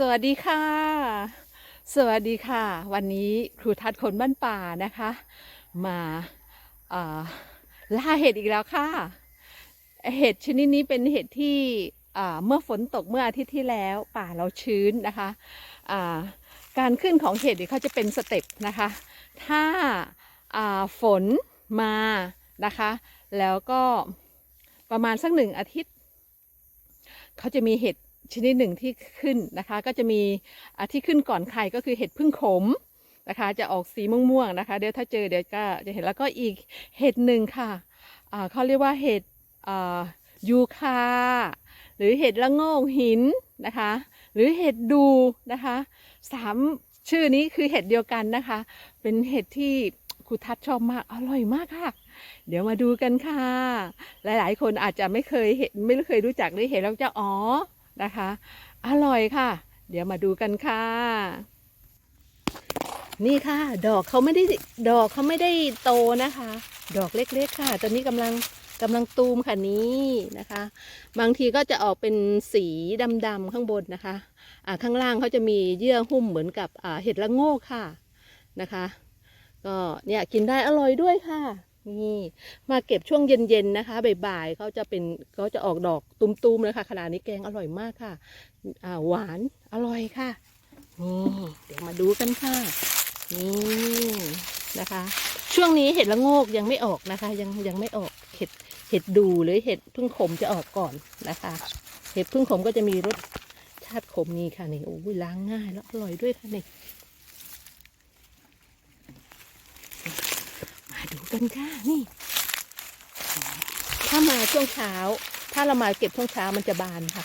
สวัสดีค่ะ สวัสดีค่ะ วันนี้ครูทัศน์คนบ้านป่านะคะ มาล่าเห็ดอีกแล้วค่ะ เห็ดชนิดนี้เป็นเห็ดที่เมื่อฝนตกเมื่ออาทิตย์ที่แล้วป่าเราชื้นนะคะอ่าการขึ้นของเห็ดเขาจะเป็นสเต็ปนะคะ ถ้าฝนมานะคะ แล้วก็ประมาณสักหนึ่งอาทิตย์ เขาจะมีเห็ด ชนิดหนึ่งที่ขึ้นนะคะ ก็จะมีที่ขึ้นก่อนใครก็คือเห็ดพึ่งขมนะคะ จะออกสีม่วงๆนะคะ เดี๋ยวถ้าเจอเดี๋ยวก็จะเห็นแล้วก็อีกเห็ดหนึ่งค่ะเขาเรียกว่าเห็ดยูคาหรือเห็ดละโงงหินนะคะ หรือเห็ดดูนะคะสามชื่อนี้คือเห็ดเดียวกันนะคะ เป็นเห็ดที่ครูทัศชอบมากอร่อยมากค่ะ เดี๋ยวมาดูกันค่ะ หลายๆ คนอาจจะไม่เคยเห็นไม่เคยรู้จักหรือเห็นแล้วจะอ๋อ นะคะ อร่อยค่ะ เดี๋ยวมาดูกันค่ะ นี่ค่ะ ดอกเขาไม่ได้ดอกเขาไม่ได้โตนะคะ ดอกเล็กๆค่ะ ตอนนี้กำลังกำลังตูมค่ะนี้นะคะ บางทีก็จะออกเป็นสีดำๆข้างบนนะคะอ่าข้างล่างเขาจะมีเยื่อหุ้มเหมือนกับอ่าเห็ดละโงกค่ะนะคะ ก็เนี่ยกินได้อร่อยด้วยค่ะ นี่มาเก็บช่วงเย็นๆนะคะบ่ายๆเขาจะเป็นเขาจะออกดอกตุมๆเลยค่ะขนาดนี้แกงอร่อยมากค่ะอ่าหวานอร่อยค่ะนี่เดี๋ยวมาดูกันค่ะนี่นะคะ ช่วงนี้เห็ดละโงกยังไม่ออกนะคะ ยังยังไม่ออกเห็ดเห็ดดูหรือเห็ดพึ่งขมจะออกก่อนนะคะ เห็ดพึ่งขมก็จะมีรสชาติขมนี่ค่ะนี่โอ้ยล้างง่ายแล้วอร่อยด้วยค่ะนี่ มา ดูกันค่ะนี่ ถ้ามาช่วงเช้า ถ้าเรามาเก็บช่วงเช้ามันจะบานค่ะ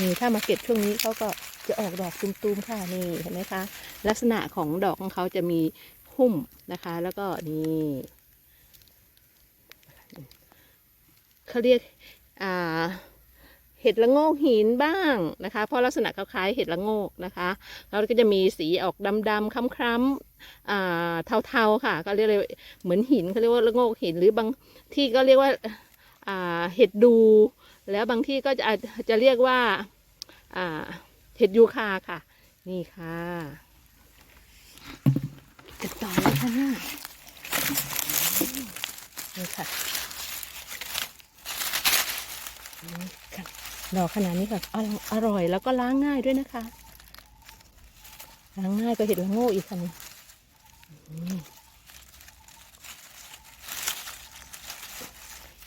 นี่ถ้ามาเก็บช่วงนี้เขาก็จะออกดอกตุ้มๆค่ะนี่เห็นไหมคะ ลักษณะของดอกของเขาจะมีหุ้มนะคะ แล้วก็นี่เขาเรียกอ่า ห็ดละโงกหินบ้างนะคะ เพราะลักษณะเขาคล้ายเห็ดละโงกนะคะแล้วก็จะมีสีออกดำๆคล้ำๆอ่าเทาๆค่ะ ก็เรียกเลยเหมือนหินเขาเรียกว่าละโงกหินหรือบางที่ก็เรียกว่าอ่าเห็ดดู แล้วบางที่ก็จะจะเรียกว่าอ่าเห็ดยูคาค่ะ นี่ค่ะติดต่อเลยค่ะเนี่ยนี่ค่ะนี่ค่ะ ดอกขนาดนี้ค่ะอร่อยอร่อยแล้วก็ล้างง่ายด้วยนะคะล้างง่ายก็เห็ดละโง่อีกค่ะนี่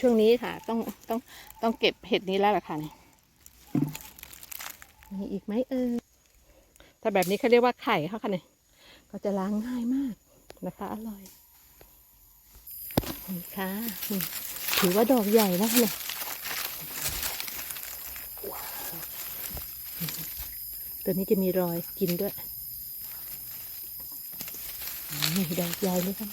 ช่วงนี้ค่ะ ต้องต้องต้องเก็บเห็ดนี้แล้วล่ะค่ะนี่มีอีกไหมเออถ้าแบบนี้เขาเรียกว่าไข่เขาค่ะนี่ก็จะล้างง่ายมากนะคะอร่อยนี่ค่ะถือว่าดอกใหญ่นะคะเนี่ย ตัวนี้จะมีรอยกินด้วยนี่ดอกใหญ่เลยค่ะ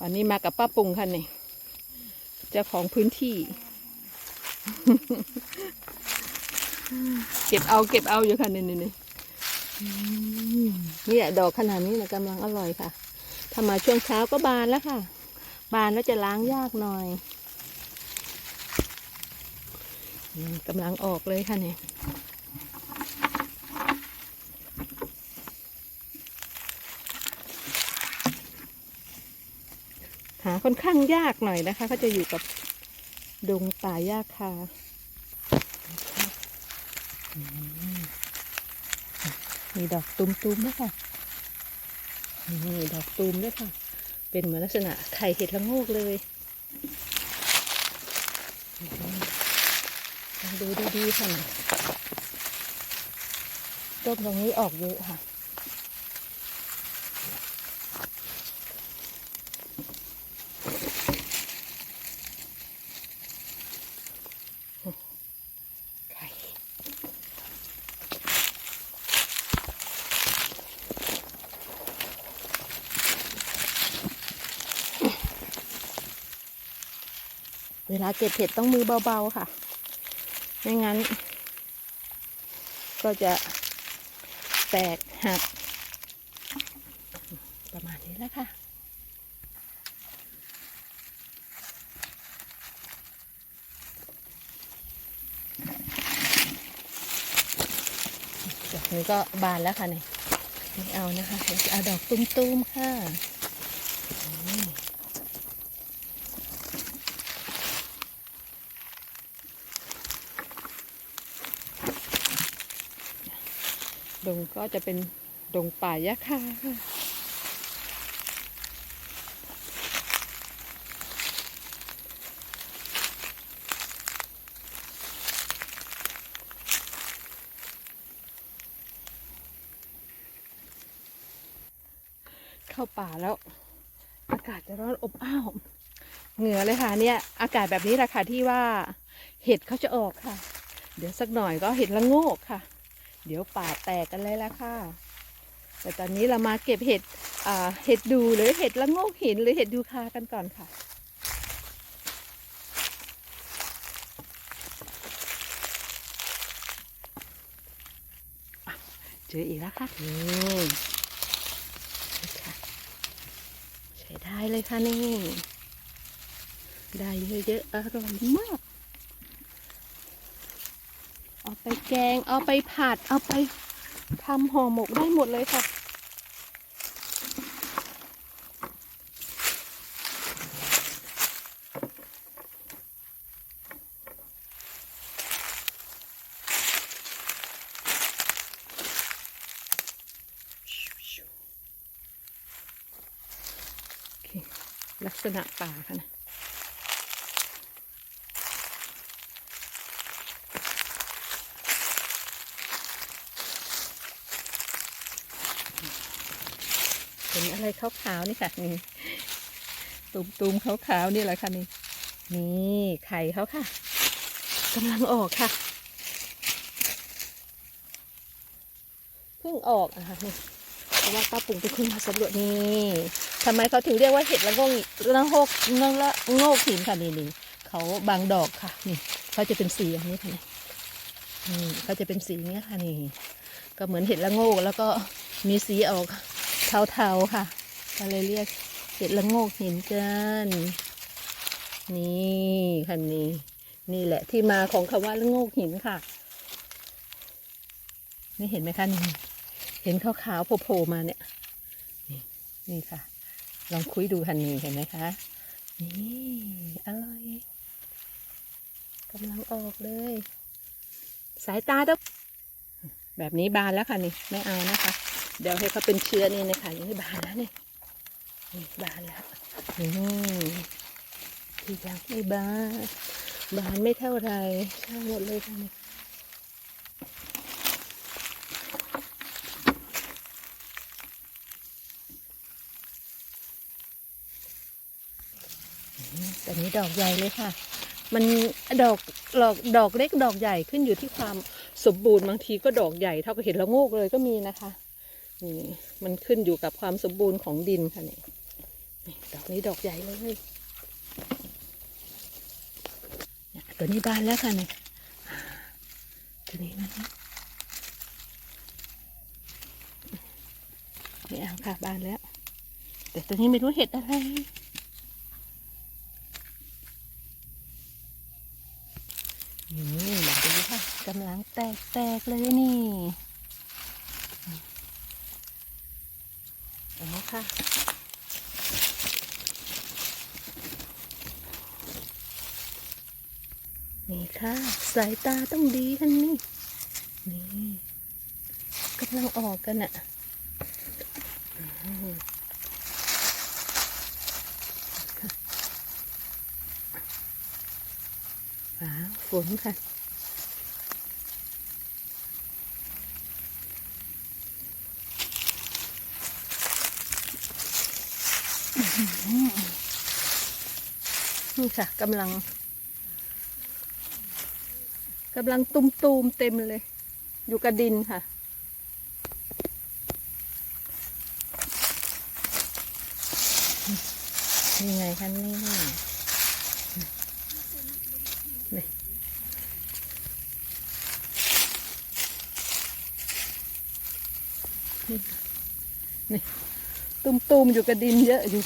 วันนี้มากับป้าปุงค่ะนี่เจ้าของพื้นที่ เก็บเอาเก็บเอาอยู่ค่ะนี่นี่นี่อืมเนี่ยดอกขนาดนี้นะกำลังอร่อยค่ะ ถ้ามาช่วงเช้าก็บานแล้วค่ะ บานแล้วจะล้างยากหน่อยกำลังออกเลยค่ะเนี่ยหาค่อนข้างยากหน่อยนะคะเขาจะอยู่กับดงป่าหญ้าคา มีดอกตูมๆด้วยค่ะนี่ดอกตูมด้วยค่ะ เป็นเหมือนลักษณะไข่เห็ดละโงกเลยลองดูดีๆค่ะต้นตรงนี้ออกเยอะค่ะ วลาเก็บเห็ดต้องมือเบาๆค่ะ ไม่งั้น ก็จะแตกหัก ประมาณนี้แล้วค่ะดอกนี้ก็บานแล้วค่ะเนี่ยไม่เอานะคะเราจะเอาดอกตุ้มๆค่ะอืมด งก็จะเป็นดงป่ายะค่ะเข้าป่าแล้ว อากาศจะร้อนอบอ้าวเหงื่อเลยค่ะเนี่ยอากาศแบบนี้แหละค่ะที่ว่าเห็ดเขาจะออกค่ะ เดี๋ยวสักหน่อยก็เห็ดละโงกค่ะ เดี๋ยวป่าแตกกันเลยละค่ะ แต่ตอนนี้เรามาเก็บเห็ดเห็ดดูหรือเห็ดละโงกหินหรือเห็ดดูคากันก่อนค่ะเจออีกแล้วค่ะนี่นี่ค่ะใช้ได้เลยค่ะนี่ ได้เยอะๆอร่อยมาก เอาไปแกง เอาไปผัด เอาไปทำห่อหมกได้หมดเลยค่ะ ลักษณะป่าค่ะนะ อะไรขาวๆนี่ค่ะนี่ตุ่มๆขาวๆนี่แหละค่ะนี่นี่ไข่เขาค่ะกำลังออกค่ะเพิ่งออกอะค่ะนี่เพราะว่าป้าปุ๋งเป็นคนมาสำรวจนี่ทำไมเขาถึงเรียกว่าเห็ดละโงกละโงกงงละโงกหินค่ะนี่นี่เขาบางดอกค่ะ นี่เขาจะเป็นสีอย่างนี้ค่ะนี่นี่เขาจะเป็นสีอย่างนี้ค่ะนี่ ก็เหมือนเห็ดละโงกแล้วก็มีสีออกเทาๆค่ะ ก็เลยเรียกเห็ดละโงกหินกัน นี่ค่ะนี่นี่แหละที่มาของคำว่าละโงกหินค่ะ นี่เห็นไหมคะนี่เห็นขาวๆโผล่ๆมาเนี่ย นี่นี่ค่ะ ลองคุยดูคันนี้เห็นไหมคะ นี่อร่อยกำลังออกเลย สายตาต้องแบบนี้บานแล้วค่ะนี่ไม่เอานะคะ เดี๋ยวให้เขาเป็นเชื้อนี่นะคะอย่างนี้บานแล้วนี่นี่ บานแล้วนี่ที่ยังไม่บานบานไม่เท่าไหรช่างหมดเลยค่ะนี่แต่นี้ดอกใหญ่เลยค่ะ มันดอกดอกดอกเล็กดอกใหญ่ขึ้นอยู่ที่ความสมบูรณ์บางทีก็ดอกใหญ่เท่ากับเห็ดละโงกเลยก็มีนะคะ นี่มันขึ้นอยู่กับความสมบูรณ์ของดินค่ะนี่นี่ ดอกนี้ดอกใหญ่เลยนี่ตัวนี้บานแล้วค่ะเนี่ยตัวนี้นะคะไม่เอาค่ะบานแล้ว แต่ตัวนี้ไม่รู้เห็ดอะไรนี่ดูค่ะกำลังแตกแตกเลยนี่เอาค่ะ นี่ ค่ะ สายตาต้องดีกันนี่นี่กำลังออกกันอะอืมฟ้าฝนค่ะ นี่ค่ะกำลัง กำลังตุมตูมๆเต็มเลย อยู่กับดินค่ะ นี่ไงคะนี่นี่นี่นี่ตุ่มๆอยู่กับดินเยอะอยู่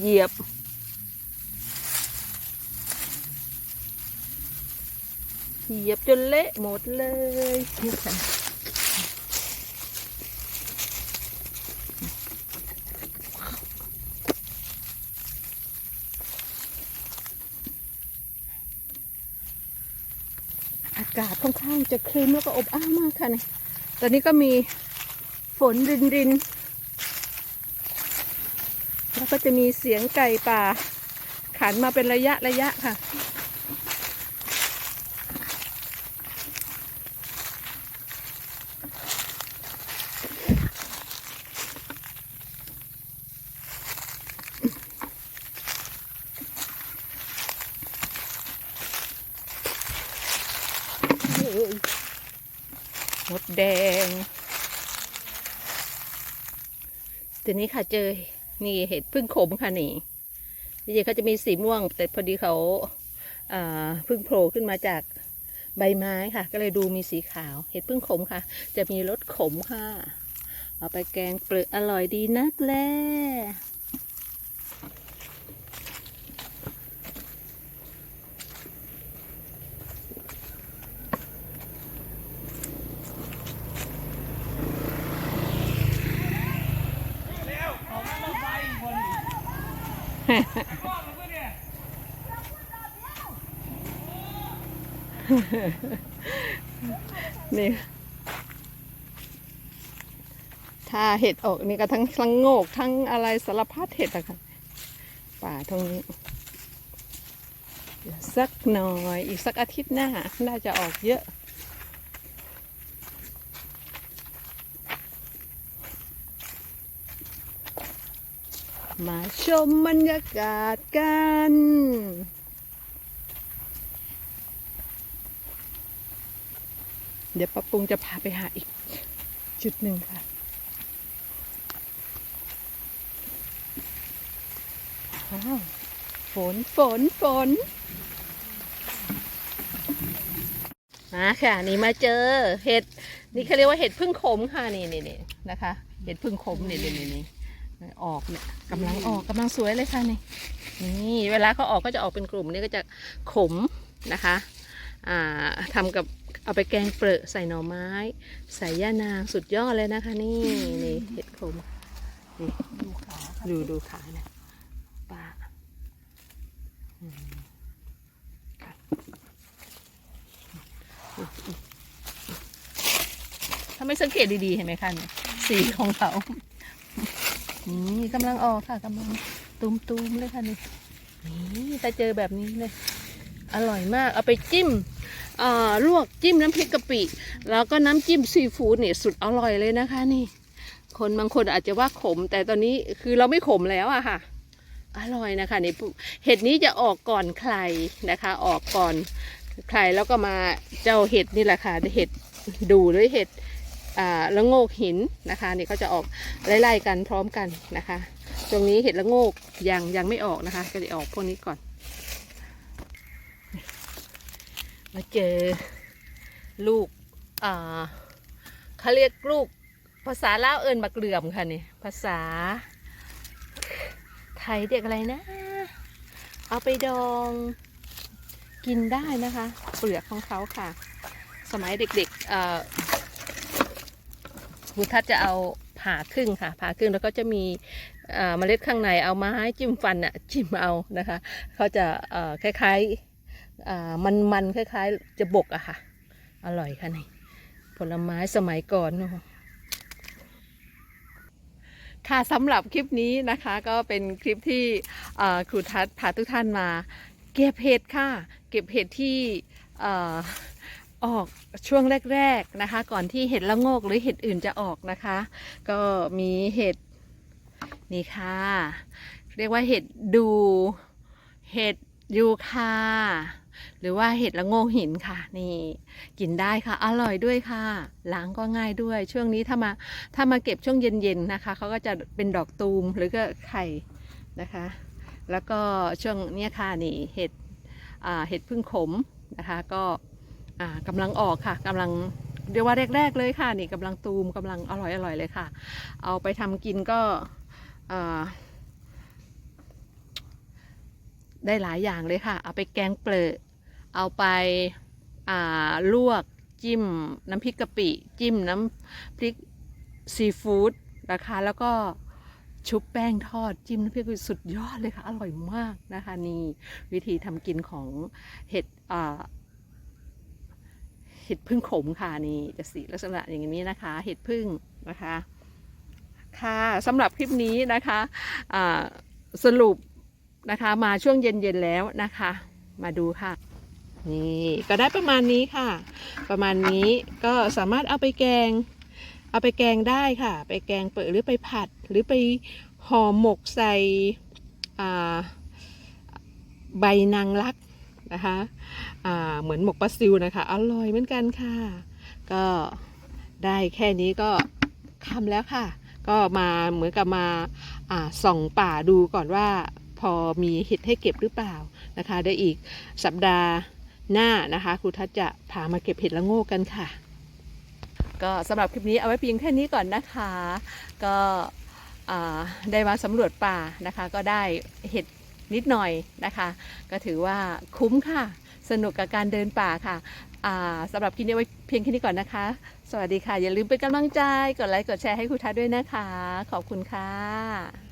เหยียบ เหยียบจนเละหมดเลยนี่ค่ะอากาศค่อนข้างจะครึ้มแล้วก็อบอ้าวมากค่ะเนี่ยตอนนี้ก็มีฝนรินริน ก็จะมีเสียงไก่ป่า ขันมาเป็นระยะระยะค่ะ มดแดงทีนี้ค่ะเจอ นี่เห็ดพึ่งขมค่ะนี่จริงๆเขาจะมีสีม่วง แต่พอดีเขาเพึ่งโผล่ขึ้นมาจากใบไม้ค่ะ ก็เลยดูมีสีขาว เห็ดพึ่งขมค่ะ จะมีรสขมค่ะ เอาไปแกงเปลือกอร่อยดีนักแล นี่ถ้าเห็ดออกนี่ก็ทั้งทั้งโงกทั้งอะไรสารพัดเห็ดอะค่ะป่าตรงนี้สักหน่อยอีกสักอาทิตย์หน้าน่าจะออกเยอะ มาชมบรรยากาศกัน เดี๋ยวป้าปุงจะพาไปหาอีกจุดหนึ่งค่ะ ฝน ฝน ฝน มาค่ะ นี่มาเจอเห็ด นี่เขาเรียกว่าเห็ดพึ่งขมค่ะ นี่นี่นี่นะคะ เห็ดพึ่งขมนี่นี่นี่ ออกเนี่ยกำลังออกกำลังสวยเลยค่ะนี่นี่เวลาเขาออกก็จะออกเป็นกลุ่มนี่ก็จะขมนะคะอ่าทำกับเอาไปแกงเปรอะใส่หน่อไม้ ใส่ย่านางสุดยอดเลยนะคะ นี่นี่เห็ดขมนี่ดูขาค่ะดูดูขาเนี่ยป้าอืมค่ะถ้าไม่สังเกตดีๆเห็นไหมคะเนี่ยสีของเขา นี่กำลังออกค่ะกำลังตุ้มๆเลยค่ะนี่นี่ถ้าเจอแบบนี้เลยอร่อยมากเอาไปจิ้มลวกจิ้มน้ำพริกกะปิ แล้วก็น้ำจิ้มซีฟู้ดเนี่ยสุดอร่อยเลยนะคะนี่ คนบางคนอาจจะว่าขม แต่ตอนนี้คือเราไม่ขมแล้วอะค่ะ อร่อยนะคะนี่เห็ดนี้จะออกก่อนใครนะคะ ออกก่อนใครแล้วก็มาเจ้าเห็ดนี่แหละค่ะเห็ดดูหรือเห็ด ละโงกหินนะคะนี่เขาจะออกไล่ๆกันพร้อมกันนะคะ ตรงนี้เห็ดละโงกยังยังไม่ออกนะคะ ก็จะออกพวกนี้ก่อน มาเจอลูกอ่าเขาเรียกลูกภาษาลาวเอิญบักเหลื่อมค่ะนี่ภาษา ไทยเรียกอะไรนะ เอาไปดองกินได้นะคะ เปลือกของเขาค่ะ สมัยเด็กๆเอ่อ ครูทัศจะเอาผ่าครึ่งค่ะผ่าครึ่งแล้วก็จะมีเอ่อเมล็ดข้างในเอาไม้จิ้มฟันอะจิ้มเอานะคะเขาจะคล้ายๆมันๆคล้ายๆ จะบกอะค่ะ อร่อยค่ะนี่ผลไม้สมัยก่อนเนอะค่ะสำหรับคลิปนี้นะคะก็เป็นคลิปที่ครูทัศพาทุกท่านมา เก็บเห็ดค่ะ เก็บเห็ดที่ ออกช่วงแรก ๆนะคะ ก่อนที่เห็ดละโงกหรือเห็ดอื่นจะออกนะคะ ก็มีเห็ดนี่ค่ะ เรียกว่าเห็ดดู เห็ดยูคาหรือว่าเห็ดละโงกหินค่ะ นี่กินได้ค่ะ อร่อยด้วยค่ะล้างก็ง่ายด้วย ช่วงนี้ถ้ามาถ้ามาเก็บช่วงเย็นๆนะคะเขาก็จะเป็นดอกตูมหรือก็ไข่นะคะ แล้วก็ช่วงเนี้ยค่ะนี่เห็ดเห็ดพึ่งขมนะคะ ก็ อ่ากำลังออกค่ะกำลังเรียกว่าแรก ๆ เลยค่ะนี่กำลังตูมกำลังอร่อยอร่อยเลยค่ะ เอาไปทำกินก็ได้หลายอย่างเลยค่ะ เอาไปแกงเปลือเอาไปาลวกจิ้มน้ำพริกกะปิ จิ้มน้ำพริกซีฟู้ดนะคะแล้วก็ชุบแป้งทอดจิ้มน้ำพริกกะปิสุดยอดเลยค่ะ อร่อยมากนะคะ นี่วิธีทำกินของเห็ดอ่า เห็ดพึ่งขมค่ะนี่จะสีลักษณะอย่างนี้นะคะ เห็ดพึ่งนะคะค่ะสำหรับคลิปนี้นะคะสรุปนะคะมาช่วงเย็นๆแล้วนะคะ มาดูค่ะนี่ก็ได้ประมาณนี้ค่ะ ประมาณนี้ก็สามารถเอาไปแกง เอาไปแกงได้ค่ะ ไปแกงเปิดหรือไปผัด หรือไปห่อหมกใส่ใบนางรัก นะคะเหมือนหมกปลาซิวนะคะ อร่อยเหมือนกันค่ะ ก็ได้แค่นี้ก็คำแล้วค่ะ ก็มาเหมือนกับมาส่องป่าดูก่อนว่าพอมีเห็ดให้เก็บหรือเปล่านะคะได้อีกสัปดาห์หน้านะคะครูทัศจะพามาเก็บเห็ดละโง่กันค่ะ ก็สำหรับคลิปนี้เอาไว้เพียงแค่นี้ก่อนนะคะ ก็ได้มาสำรวจป่านะคะ ก็ได้เห็ด นิดหน่อยนะคะ ก็ถือว่าคุ้มค่ะ สนุกกับการเดินป่าค่ะสำหรับคลิปนี้ไว้เพียงแค่นี้ก่อนนะคะ สวัสดีค่ะ อย่าลืมเป็นกำลังใจ กดไลค์ กดแชร์ให้ครูทัศด้วยนะคะ ขอบคุณค่ะ